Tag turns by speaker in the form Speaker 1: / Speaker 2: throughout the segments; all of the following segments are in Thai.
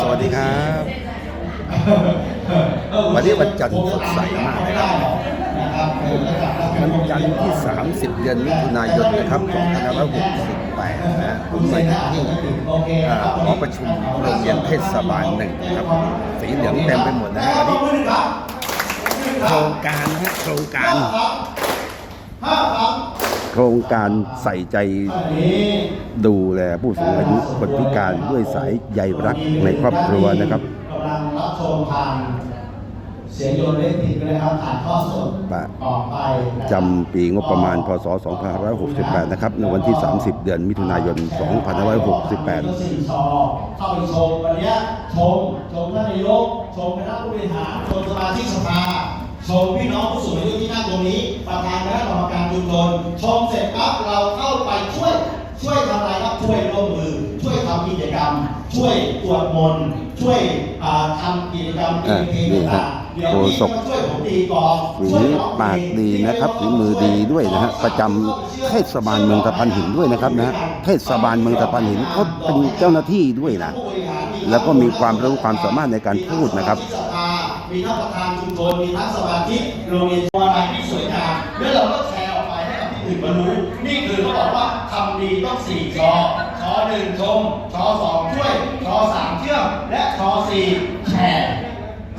Speaker 1: สวัสดีครับ วันนี้วันจันทร์สดใสมากนะครับวันจันทร์ที่ 30 เดือนมิถุนายนนะครับ2568นะผมมาอยู่ที่อ่าหอประชุมโรงเรียนเทศบาลหนึ่งครับ สีเหลืองเต็มไปหมดนะฮะวันนี้โครงการนะฮะโครงการโครง การใส่ใจดูแลผู้สูงอายุคนพิการด้วยสายใยรักในครอบครัวนะครับ
Speaker 2: กำลังรับชมผ่านเสียงโยนเล็กติดนะครับถ่ายทอดสด
Speaker 1: ปะ
Speaker 2: ออกไปนะครับ
Speaker 1: จำปีงบประมาณพศ 2568 นะครับ ในวันที่ 30 เดือนมิถุนายน
Speaker 2: ยก
Speaker 1: 2568
Speaker 2: สี่ชอเข้าไปชมวันเนี้ยชม ชมท่านนายกชมคณะผู้บริหารชมสมาชิกสภา ชมพี่น้องผู้สูงอายุที่นั่งตรงนี้ประธานคณะกรรมการชุมชนชมเสร็จปั๊บเราเข้าไปช่วย ช่วยทำอะไรครับช่วยร่วมมือ ช่วยทำกิจกรรม ช่วยตรวจมนต์ช่วยอ่าทำกิจกรรม
Speaker 1: อะนี่ฮะ
Speaker 2: เดี๋ยว
Speaker 1: โฆ
Speaker 2: นี้
Speaker 1: ษก
Speaker 2: ก็ช่วยผมตีกลอง
Speaker 1: ฝี
Speaker 2: ช่วยร้องเพลง
Speaker 1: ปากดีนะครับฝีมือดีด้วยนะฮะประจำเทศบาลเมืองตะพันหินด้วยนะครับนะฮะเทศบาลเมืองตะพันหินเขาเป็นเจ้าหน้าที่ด้วยนะแล้วก็มีความรู้ความสามารถในการพูดนะครับ
Speaker 2: สภา มีทั้งประธานชุมชนมีทั้งสมาชิกโรงเรียนวารายที่สวยงามแล้วเราก็แชร์ออกไปให้กับที่อื่นมารู้นี่คือเขาบอกว่าทำดีต้องสี่ชอชอหนึ่งชมชอสองช่วยชอสามเชื่อมและชอสี่แชร์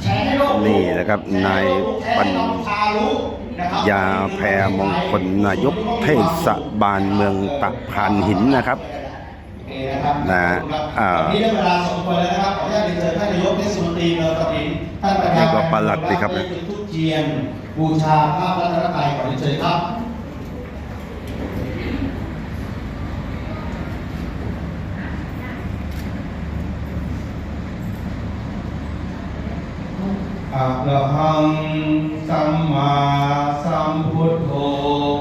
Speaker 2: แชร์ให้โลกรู้
Speaker 1: นี่นะครับนายปัญ
Speaker 2: แชร์ให้น้องชารู้นะครับ
Speaker 1: ยาแพรมงคลนายกเทศบาลเมืองตะพานหินนะครับ
Speaker 2: โอเค นะครับ
Speaker 1: นะอ่า
Speaker 2: วันนี้ได้เวลาสมควรแล้วนะครับขออนุญาตเรียนเชิญท่านนายกเทศมนตรีเมืองตะพินท่านประธาน
Speaker 1: นี่ก็ปลัดสิครับ
Speaker 2: วางไว้เป็นทุกเทียนบูชาภาพรัตนตรัยขอเรียนเชิญครับอะระหังสัมมาสัมพุทโธ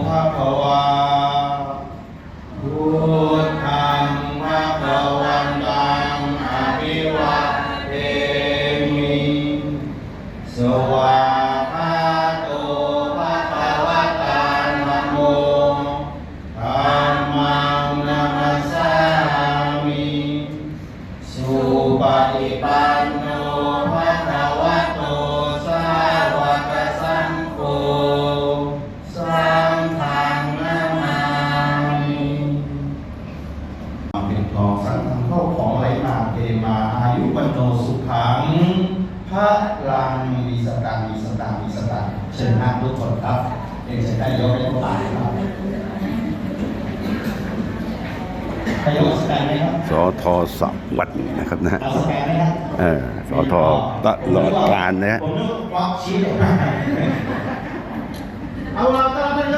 Speaker 2: ภะคะวาพุทธั ระลังมีสตังค์มีสตังค์มีสตังค์เชิญนั่งทุกคนครับเรียนเชิญได้ยกได้ทุกฝ่ายครับใครยกสแตนไหมครับ
Speaker 1: สทสัวัดนะครับนะฮะ
Speaker 2: เอาสแกนไหมครับ
Speaker 1: เออสทตลอดการนะฮะ
Speaker 2: ผมนึกว่าชี้เลยนะเอาเราต้อนรับท่านนายกเลย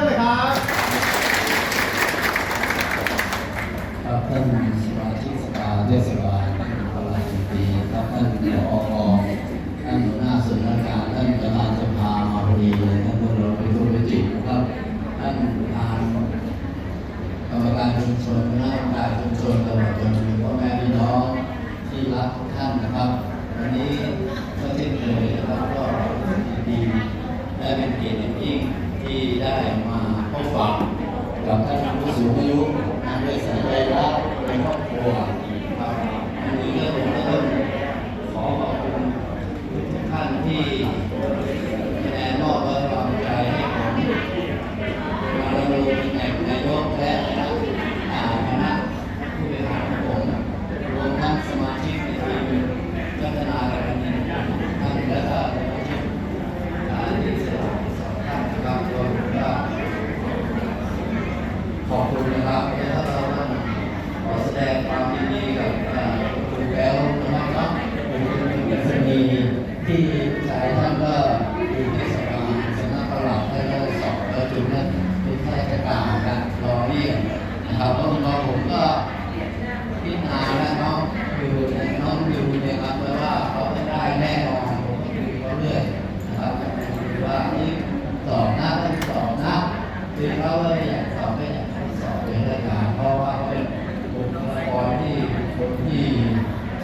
Speaker 2: ร
Speaker 3: รมการชุมชนคณะกรรมการชุมชนตลอดจนถึงพ่อแม่พี่น้องที่รักทุกท่านนะครับ วันนี้ก็เช่นเคยนะครับก็ยินดีและเป็นเกียรติอย่างยิ่งที่ได้มาพบปะกับท่านผู้สูงอายุทางด้วยสายใยรักในครอบครัวครับอันนี้ก็ผมก็ต้องขอขอบคุณทุกท่านที่แนะมอบไว้วางใจให้ผมมาดำรงตำแหน่งนายกและอ่าคณะผู้บริหารของผมรวมทั้งสมาชิกในทีมพัฒนาการเงินท่านและก็สมาชิกอ่าที่สละสองท่านนะครับรวมถึงว่า ขอบคุณนะครับและถ้าเราต้องขอแสดงความยินดีกับเอ่อคุณแก้วนะครับเป็นเป็นสนีที่สายท่านก็อยู่ในสภาสำนักประหลัดท่านก็สอบแล้วจุดนั้นเป็นข้าราชการกันรอเรียนนะครับเพราะน้อง ผมก็พิจารณาแล้วน้องอยู่น้องอยู่เนี่ยครับว่าเขาจะได้แน่นอนผมก็ดูเขาเรื่อยนะครับคือว่านี่สอบหน้าต้องสอบนะคือเขาไม่อยากสอบไม่อยากให้สอบเป็นราชการเพราะว่าเขาเป็นบุคลากรที่คนที่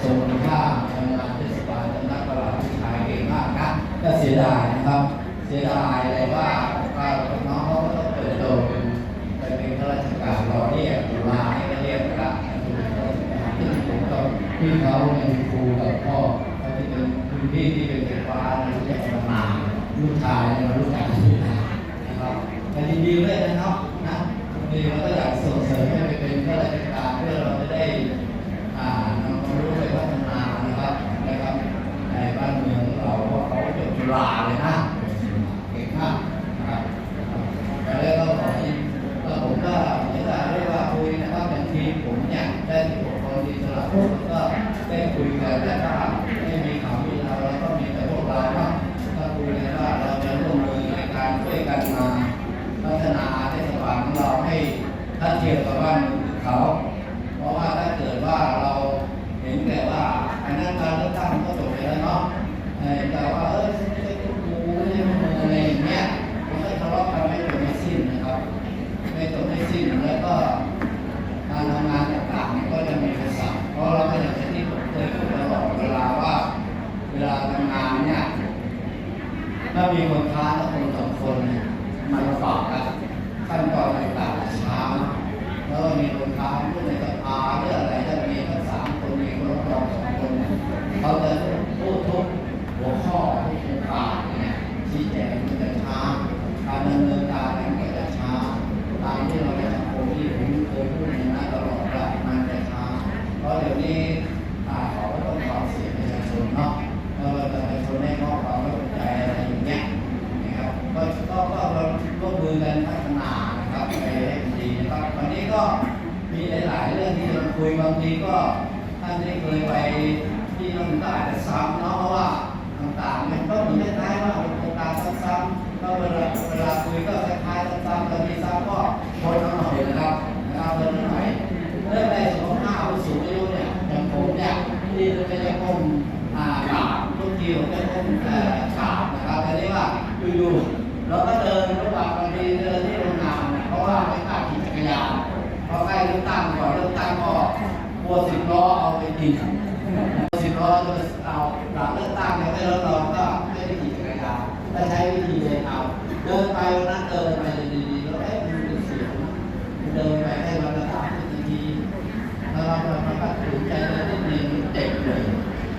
Speaker 3: ทรงคุณค่าทำงานเทศบาลสำนักประหลัดที่ขายเก่งมากนะก็เสียดายนะครับ เสียดายเลยว่าว่าน้อง ที่เขาเป็นครูกับพ่อเขาที่เป็นคุณพี่ที่เป็นไฟฟ้าเนี่ยเรียกว่ามาลูกชายเนี่ยรู้จักกันนะครับแต่ดีๆด้วยนะครับนะดีเราก็อยากส่งเสริมให้เป็นข้าราชการเพื่อเราจะได้อ่านำความรู้ไปพัฒนานะครับนะครับในบ้านเมืองเราเพราะเขาจบจุฬาเลยนะเก่งมากนะครับแล้วก็ขอให้ก็ผมก็จะเรียกว่าคุยนะครับอย่างทีมผมเนี่ยได้ที่ปกครองดีสระ ได้คุยกันและถ้าไม่มีข่าวมีเราแล้วก็มีแต่พวกเราเนาถ้าคุยกันว่าเราจะร่วมมือในการช่วยกันมาพัฒนาเทศบาลของเราให้ถ้าเทียบกับบ้านเขา เพราะว่าถ้าเกิดว่าเราเห็นแต่ว่าอันนั้นการเลือกตั้งมันก็จบไปแล้วเนาะเออแต่ว่าเออไม่ใช่กูไม่ใช่มึงอะไรอย่างเงี้ยมันก็ทะเลาะกันไม่จบไม่สิ้นนะครับ ไม่จบไม่สิ้นแล้วก็การทำงานต่างๆมันก็จะมีอุปสรรคเพราะเราก็อย่างที่ผมเคยพูดตลอดเวลาว่า เวลาทำงานเนี่ยถ้ามีคนค้านแล้วคนสองคนเนี่ยมันลำบากกัน ขั้นตอนต่างๆช้าแล้วก็มีคนค้าผู้ในสภาเรื่องอะไรจะมีทั้งสามคนมีคนรับรองสองคนเขาจะพูดทุกหัวข้อทุกโครงการเนี่ยชี้แจงมันจะช้าการดำเนินการเนี่ยมันก็จะช้าตามที่เราในสังคมที่ผมเคยพูดในนั้นตลอดว่ามันจะช้าเพราะเดี๋ยวนี้ พอใกล้เลือกตั้งก่อนเลือกตั้งก็กลัวสิบล้อเอาไปกินสิบล้อจะเอาหลังเลือกตั้งเนี่ยไม่รถเราก็ไม่ได้ขี่จักรยานถ้าใช้วิธีเดินเอาเดินไปวันนั้นเดินไปดีๆแล้วเอ๊ะมันเป็นเสียงเดินไปให้วันละสามสิบนาที แล้วเราเราก็ตัดสินใจเลยที่ดีเจ็บเลย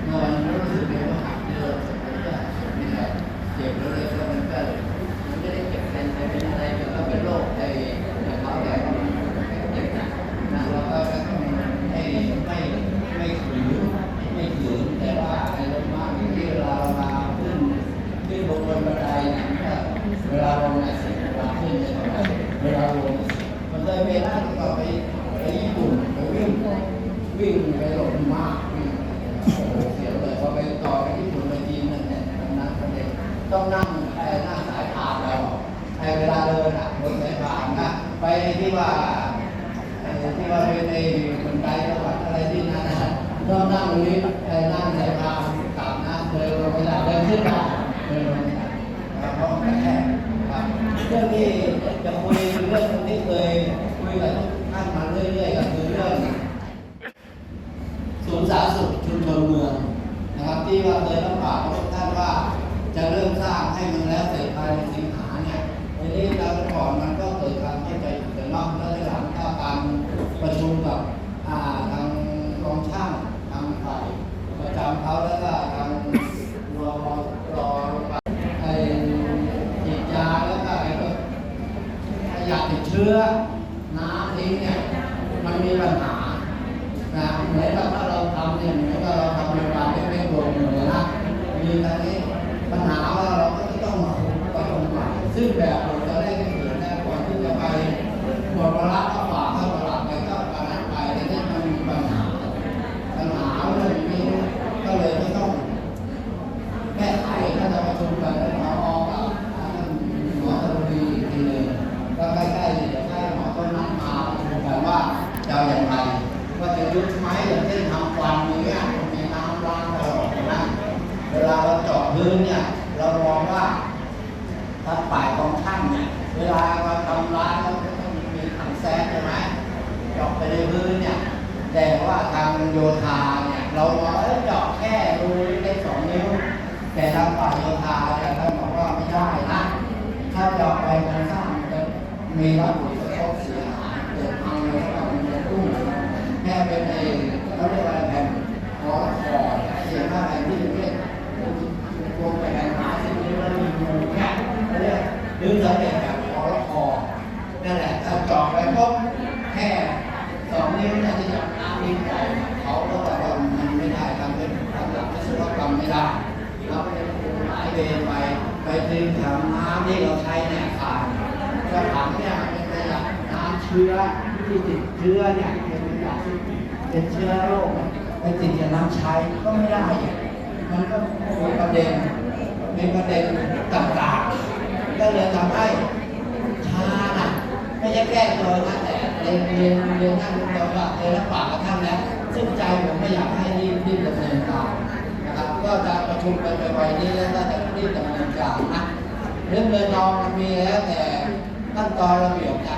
Speaker 3: เมื่อวันนั้นรู้สึกเลยว่าหักเยอะมันก็นี่แหละเจ็บแล้วเลยก็มันก็มันไม่ได้เจ็บเป็นแต่เป็นอะไรเกี่ยวกับเป็นโรคไอ้อย่างเขาแต่ก็เจ็บหนักนะเราก็ต้องให้ไม่ไม่ขืนไม่ขืนแต่ว่าไอ้ลมมากที่เวลาเรามาขึ้นขึ้นบนบนบันไดเนี่ยมันก็เว ลาลงเนี่ยเสียงเวลาขึ้นเวลาลงมันเคยเป็นนะก็ไปไปญี่ปุ่นไปวิ่งวิ่งไปหลบมากวิ่งโอ้โหเสียวเลยพอไปต่อไปญี่ปุ่นไปจีนนั่นเนี่ยนั่งคนเดียวต้องนั่งไอ้นั่งสายพานเราไอ้เวลาเดินอะบนสายพานนะไปที่ว่าที่ว่าเป็นในคนไกลจังหวัดอะไรที่นั่นนะต้องนั่งตรงนี้ รื่องที่จะคุยเรื่องที่เคยคุยกับทุกท่านมาเรื่อยๆก็คือเรื่องศูนย์สาธารณสุขชุมชนเมืองนะครับที่ว่าเคยรับปากกับท่านว่าจะเริ่มสร้างให้มันแล้วเสร็จภายในสิงหาเนี่ยทีนี้เราก่อนมันก็เกิดการเข้าใจผิดกันนาะแล้วหลังก็การประชุมกับทางกองช่างทางฝ่ายประจำเขาแล้วก็ทางรอรอไอ้ฉีดยาแล้วก็ไอ้พวกข ยะติดเชื้อ น้ำทิ้งเนี่ยมันมีปัญหานะเหมือนกับถ้าเราทำเนี่ยเหมือนกับเราทำโรงพยาบาลเล็กๆโรงหนึ่งเลยนะมีตอนนี้ปัญหาว่าเราก็จะต้องมาคุมกับคนใหม่ซึ่งแบบเราจะได้ไม่เกิดได้ก่อนที่จะไปหมดวาระก็ฝากเข้าตลาดไปก็ประนัดไปแต่นี่มันมีปัญหาปัญหาเรื่องนี้ก็เลยไม่ต้องแก้ไขก็จะประชุมกันแล้วหมออกับท่านหมอตรวีอีกทีหนึ่งก็ใกล้ๆเดี๋ยวให้หมอต้นนัดมาประชุมกันว่าจะเอาอย่างไร ว่าจะยุบไหมอย่างเช่นทำฟันอย่างเงี้ยมีน้ำล้างตลอดนะเวลาเราเจาะพื้น เรามองว่าถ้าฝ่ายของช่างเนี่ยเวลาเราทำร้านเราก็ต้องมีถังแซกใช่ไหมเจาะไปในพื้นเนี่ยแต่ว่าทางโยธาเนี่ยเรามองเอ้ยเจาะแค่รูเล็กสองนิ้ว แต่ทางฝ่ายโยธาเนี่ยท่านบอกว่าไม่ได้นะถ้าเจาะไปการสร้างมันจะมีรับผลกระทบเสียหายเกิดพังเลยก็มันจะตุ้ม แค่เป็นไอ้เขาเรียกว่าอะไรแผ่นแชื้อที่ติดเชื้อเนี่ยเป็นเป็นเชื้อโรคไปติดกับน้ำใช้ก็ไม่ได้ มันก็มีประเด็นเป็นประเด็นต่างๆก็เลยทำให้ชาน่ะไม่ใช่แก้ตัวนะแต่เรียนเรียนเรียนนั่งตัวว่าเรียนรับปากกับท่านแล้วซึ่งใจผมไม่อยากให้รีบรีบดำเนินการนะครับก็จะประชุมกันไปไว้นี้แล้วก็จะรีบดำเนินการนะเรื่องเงินทองมันมีแล้วแต่ขั้นตอนระเบียบการ